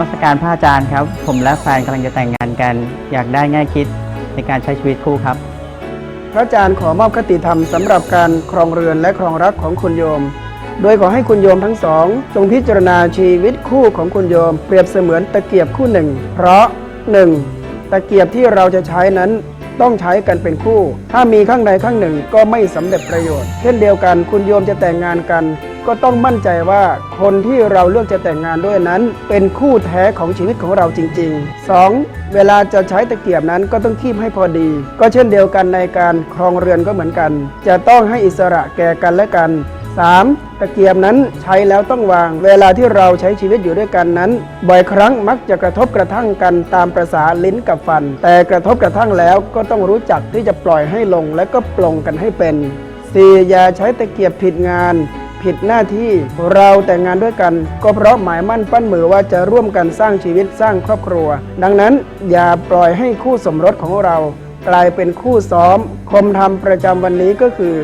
มัสการพระอาจารย์ครับ ผมและแฟนกำลังจะแต่งงานกัน อยากได้แง่คิดในการใช้ชีวิตคู่ครับ พระอาจารย์ขอมอบคติธรรมสำหรับการครองเรือนและครองรักของคุณโยม โดยขอให้คุณโยมทั้งสอง จงพิจารณาชีวิตคู่ของคุณโยม เปรียบเสมือนตะเกียบคู่หนึ่ง เพราะ 1. ตะเกียบที่เราจะใช้นั้นต้องใช้กันเป็นคู่ ถ้ามีข้างใดข้างหนึ่งก็ไม่สำเร็จประโยชน์ เช่นเดียวกันคุณโยมจะแต่งงานกัน ก็ต้องมั่นใจว่าคนที่เราเลือกจะแต่งงานด้วยนั้น เป็นคู่แท้ของชีวิตของเราจริง ๆ 2. เวลาจะใช้ตะเกียบนั้นก็ต้องคีบให้พอดี ก็เช่นเดียวกันในการครองเรือนก็เหมือนกัน จะต้องให้อิสระแก่กันและกัน 3. ตะเกียบนั้นใช้แล้วต้องวาง เวลาที่เราใช้ชีวิตอยู่ด้วยกันนั้น บ่อยครั้งมักจะกระทบกระทั่งกันตามประษาลิ้นกับฟัน แต่กระทบกระทั่งแล้วก็ต้องรู้จักที่จะปล่อยให้ลงและก็ปลงกันให้เป็น 4. อย่าใช้ตะเกียบผิดงาน ผิดหน้าที่เราแต่งงานด้วยกัน ก็เพราะหมายมั่นปั้นมือว่าจะร่วมกันสร้างชีวิตสร้างครอบครัว ดังนั้นอย่าปล่อยให้คู่สมรสของเรา กลายเป็นคู่ซ้อม คมธรรมประจำวันนี้ก็คือ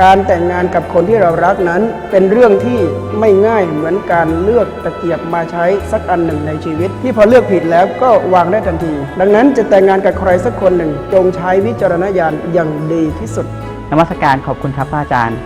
การแต่งงานกับคนที่เรารักนั้น เป็นเรื่องที่ไม่ง่ายเหมือนการเลือกตะเกียบมาใช้สักอันหนึ่งในชีวิต ที่พอเลือกผิดแล้วก็วางได้ทันที ดังนั้นจะแต่งงานกับใครสักคนหนึ่ง จงใช้วิจารณญาณอย่างดีที่สุดนมัสการขอบคุณครับอาจารย์